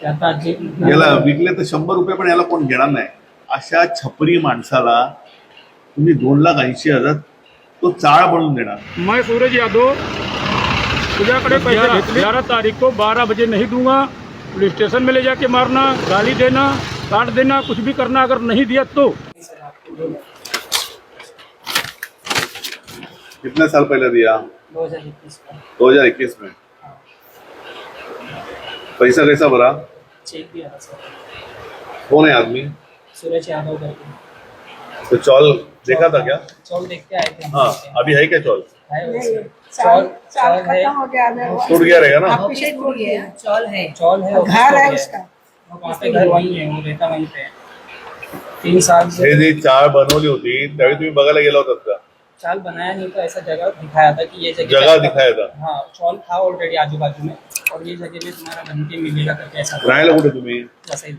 ते आता जे याला विकले तर शंभर रुपये पण याला कोण घेणार नाही. अशा छपरी माणसाला तुम्ही दोन लाख ऐंशी हजार तो चाळ बनवून देणार. मैं सूरज यादव तुझ्याकडे पैसे घेतले. ग्यारह तारीख को बारह बजे नहीं दूंगा। पुलिस स्टेशन में ले जाके मारना गाली देना काट देना कुछ भी करना अगर नहीं दिया तो। कितने साल पहले दिया? दो हजार इक्कीस का दो हजार इक्कीस में। पैसा कैसा भरा? चेक भी आया सर। कौन है आदमी? सूरज यादव करके। तो चौल देखा था क्या? चौल देख के आए थे। हाँ अभी है क्या चौल? है टूट गया रहेगा ना? पीछे टूट गया। चौल है चौल है घर है उसका। घर वहीं है वो रहता वहीं पे। है। तीन साल से हे जी चाळ बनवली होती त्यावेळी तुम्ही बघायला गेला होतात का चाल बनाया नहीं तो ऐसा जगह दिखाया था कि ये जगह जगह दिखाया था। हाँ चौल था ऑलरेडी आजू बाजू में। और ये जगह में तुम्हारा धमकी मिलेगा करके ऐसा राहायला कुठे तुम्ही? वसई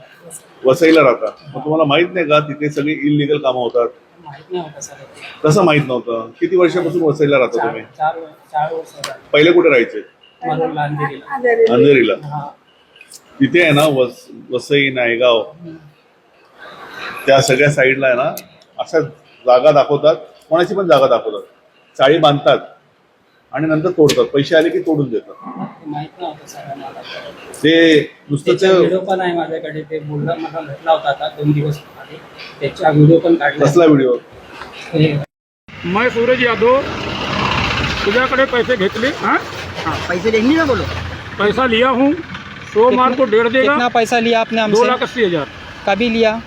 वसईला राहता. मग तुम्हाला माहीत नाही का तिथे सगळी इलिगल कामं होतात? माहीत नाही होता सर. ते. कसं माहीत नव्हतं. किती वर्षापासून वसईला राहता तुम्ही? चार चार चार वर्ष झाले. पहिले कुठे राहायचे? म्हणून अंधेरीला. हा. तिथे आहे ना वस वसई नायगाव. त्या सगळ्या साईडला आहे ना अशा जागा दाखवतात. कोणाची पण जागा दाखवतात. चाळी बांधतात. आणि नंतर तोडतात. पैसे आले की तोडून देतात. ते माहित नव्हतं सर मला ते नुसतं त्याचा ते व्हिडिओ पण आहे माझ्याकडे. ते बोलला मला भेटला होता आता दोन दिवस आधी. त्याचा व्हिडिओ पण काढला. कसला व्हिडिओ? हे मैं सूरज यादव तुझ्याकडे पैसे घेतले हाँ? हाँ पैसे देंगे ना बोलो. पैसा लिया हूँ. सोमवार को डेढ़ कितना देगा पैसा लिया आपने दो हमसे लाख अस्सी हज़ार। कभी लिया?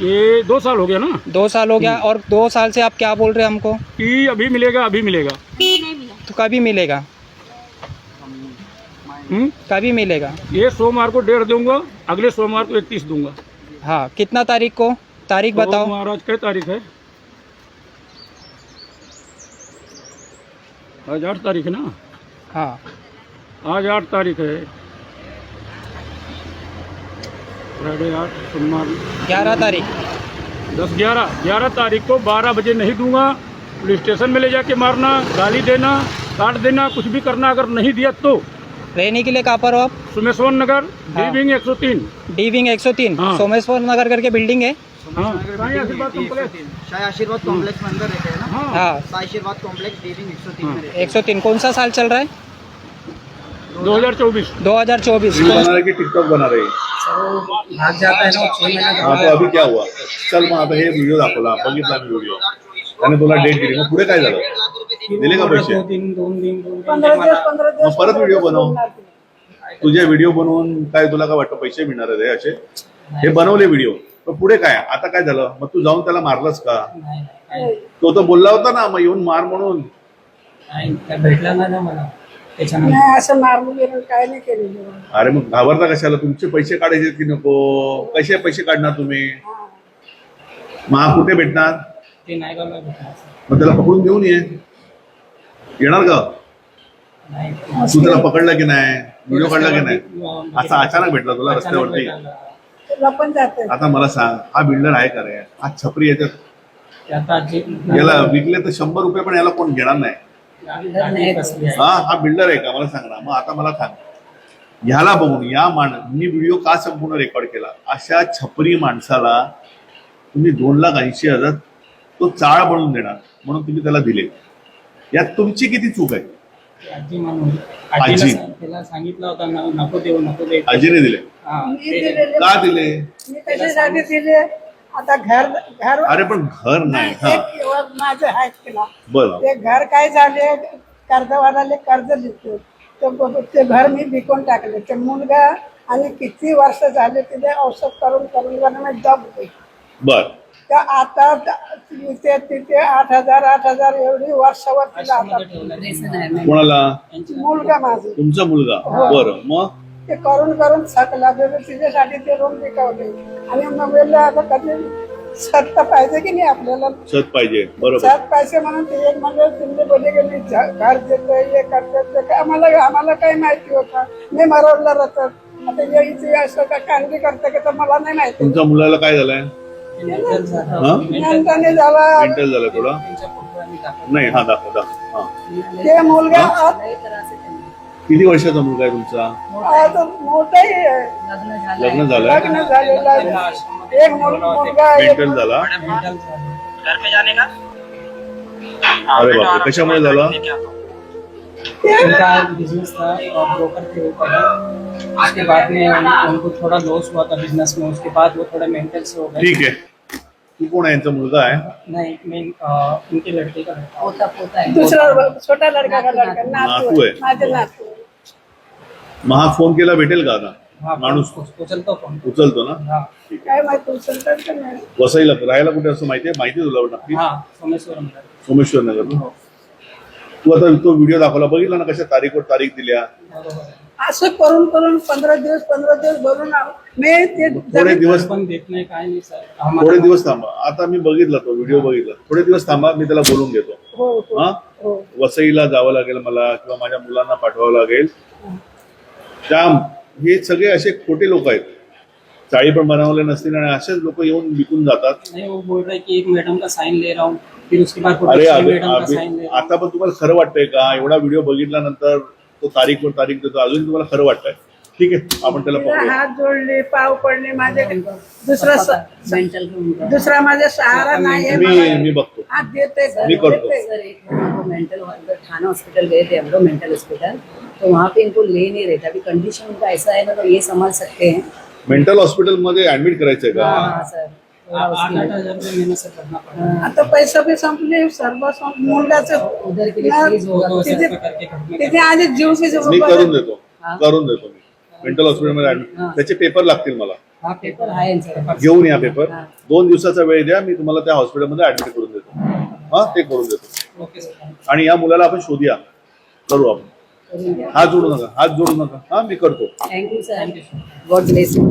ये दो साल हो गया ना? दो साल हो गया। और दो साल से आप क्या बोल रहे हैं हमको? कि अभी मिलेगा अभी मिलेगा। तो कभी मिलेगा? हम्म? कभी मिलेगा? ये सोमवार को डेढ़ दूँगा अगले सोमवार को इकतीस दूँगा। हाँ कितना तारीख को? तारीख तो बताओ। महाराज क्या तारीख है? आज आठ तारीख है ना? हाँ। आज आठ तारीख है। फ्राइडे आठ सोमवार ग्यारह तारीख। दस ग्यारह। ग्यारह तारीख को बारह बजे नहीं दूँगा। पुलिस स्टेशन में ले जाके मारना गाली देना। काट देना कुछ भी करना अगर नहीं दिया तो? रहने के लिए कहाँ पर हो आप? सुमेश्वर नगर डी हाँ। विंग एक सौ तीन। डी विंग एक सौ तीन। हाँ। सोमेश्वर नगर करके बिल्डिंग है। हाँ। आशीर्वाद कॉम्प्लेक्स शाह आशीर्वाद कॉम्प्लेक्स में अंदर रहते हैं ना? हाँ। हाँ। आशीर्वाद कॉम्प्लेक्स डीलिंग एक सौ तीन। में रहते एक सौ तीन। कौन सा साल चल रहा है? दो हज़ार चौबीस। दो हज़ार चौबीस। रील बना रहे की टिकटॉक बना रहे? भाग जाता है ना? हा तो अभी क्या हुआ? चल मग आता हे व्हिडिओ दाखवला बघितला मी व्हिडिओ त्याने तुला डेट दिली मग पुढे काय झालं दिले का पैसे? दो दिन दोन दिन दोन दिन पंधरा ते दिवस मला- पंधरा दिवस मग परत व्हिडिओ बनव. तुझे व्हिडिओ बनवून काय तुला काय वाटतं पैसे मिळणार आहे असे? हे बनवले व्हिडिओ. पण पुढे काय? आता काय झालं? मग तू जाऊन त्याला मारलंस का? नाही नाही. तो तर बोलला होता ना मग येऊन मार म्हणून. नाही, काय भेटला नाही ना मला. त्याच्यानंतर नाही असं मारून बिरून काय नाही केलेलं. अरे मग घाबरता कशाला? तुमचे पैसे काढायचे की नको? कसे पैसे काढणार तुम्ही? मग हा कुठे भेटणार? ते नाही का भेटला. मग त्याला पकडून घेऊन ये. येणार का? तू त्याला पकडला की नाही? व्हिडिओ काढला की नाही? असा अचानक भेटला तुला रस्त्यावरती? भेटला. तुला पण जाते आता मला सांग हा बिल्डर आहे का रे? हा छपरी याच्यात याला विकले तर शंभर रुपये पण याला कोण घेणार नाही. गाडी कसली आहे? हा हा बिल्डर आहे का? मला सांग ना. मग आता मला सांग. ह्याला बघून या मान मी व्हिडिओ का संपूर्ण रेकॉर्ड केला? अशा छपरी माणसाला तुम्ही दोन लाख ऐंशी हजार तो चाळ बनवून देणार म्हणून तुम्ही त्याला दिले. यात तुमची किती चूक आहे? आजी म्हणून. आजी. त्याला सांगितलं होतं ना नको देऊ नको देऊ. आजीने दिले. हा, मी ते- दिलेले. का दिले? मी कशासाठी दिले. आता घर घर अरे पण घर नाही हा. एक माझं आहे तिला बरं. ते घर काय झाले? कर्जवाल्याले कर्ज लिहितो ते ब- ते घर मी विकून टाकले. ते मुलगा आणि किती वर्ष झाले तिथे औषध करून करून मी दब होते बर. तर आता इथे तिथे आठ हजार आठ हजार एवढी वर्षावर तिला आता. कोणाला? मुलगा माझे. तुमचा मुलगा? बरं मग? ते करून करून थकला. तिच्यासाठी ते रूम विकवले. आणि मग आता कधी छत पाहिजे की नाही आपल्याला? छत पाहिजे. बरोबर. छत पाहिजे म्हणून ते एक म्हणजे तुम्ही बोलले की मी घर देतो हे करतो ते काय आम्हाला आम्हाला काही माहिती होतं. मी मरवलं राहतं. आता हे इथे असं का कांदी करतं की तर मला नाही माहिती. तुमच्या मुलाला काय झालंय? Mental झालं. झाला मेंटल झालं थोडं. नाही हा दाखव दाखव. हा. ते मुलगा किती वर्षाचा मुलगा आहे तुमचा? आता मोठाही आहे. लग्न झालंय? लग्न झालेलं आहे. एक मुल- मुलगा एक मेंटल झाला? अरे बापरे कशामुळे झाला? बिजनेस था ब्रोकर उसके बाद में उन- उनको थोड़ा लॉस हुआ था बिजनेस में उसके बाद वो थोड़ा मेंटल से हो गए। ठीक आहे तू कोण आहे यांचा मुलगा आहे नहीं मैं उनके लड़के का लड़का हूँ। पोता पोता है। दुसरा छोटा लड़का का लड़का नातू नातू आहे आहे. माझे नातू आहे. मग हा फोन केला भेटेल का आता? हाँ माणूस। उसको चलता फोन उचलतो ना? हाँ। काय माहिती उचलतात का नाही? वसईला राहायला कुठे असं माहितीये माहिती तुला नक्की हाँ सोमेश्वरम में। सोमेश्वर नगर तू आता तो व्हिडिओ दाखवला बघितला ना कशा तारीखवर तारीख दिल्या। असं करून करून पंधरा दिवस पंधरा दिवस भरून आलो. मी ते थोडे जमीन- दिवस पण देखने काय नाही सर. थोडे दिवस थांबा. आता मी बघितला तो व्हिडिओ बघितला. थोडे दिवस थांबा मी त्याला बोलून घेतो. हो हो. हा? हो. वसईला जावं लागेल मला किंवा माझ्या मुलांना पाठवावं लागेल. त्या हे सगळे असे खोटे लोक आहेत. चाळी पण बनवले नसतील आणि असेच लोक येऊन विकून जातात. नहीं वो बोल रहे कि एक मैडम का साइन ले रहा हूँ फिर उसके बाद अरे दूसरी अभि- मैडम का अभि- साइन ले रहा हूँ. आता पण तुम्हाला खरं वाटतंय का? एवढा व्हिडिओ बघितल्यानंतर तो तारीखवर तारीख देतो अजून तुम्हाला खरं वाटतंय. ठीक आहे आपण त्याला हात जोडले पाव पडले माझे. दुसरा स- मेंटल दुसरा माझा सहारा नाही आहे मी मला. बघतो. हात देते मी करतो. सर एक मेंटल थाना हॉस्पिटल गए थे हम लोग मेंटल हॉस्पिटल तो वहाँ पे इनको ले नहीं रहे थे. अभी कंडीशन उनका ऐसा है ना तो ये संभाल सकते हैं मेंटल हॉस्पिटलमध्ये ऍडमिट करायचंय का। आता पैसा बी संपले सर्व तिथे- में करून देतो. करून देतो मी. मेंटल हॉस्पिटलमध्ये ऍडमिट. त्याचे पेपर लागतील मला. हाँ पेपर आहे सर. घेऊन या पेपर. दोन दिवसाचा वेळ द्या मी तुम्हाला त्या हॉस्पिटलमध्ये ऍडमिट करून देतो. हा ते करून देतो. Okay sir. आणि या मुलाला आपण शोधूया. करू आपण. हात जोडू नका हात जोडू नका. हा मी करतो. Thank you sir God bless you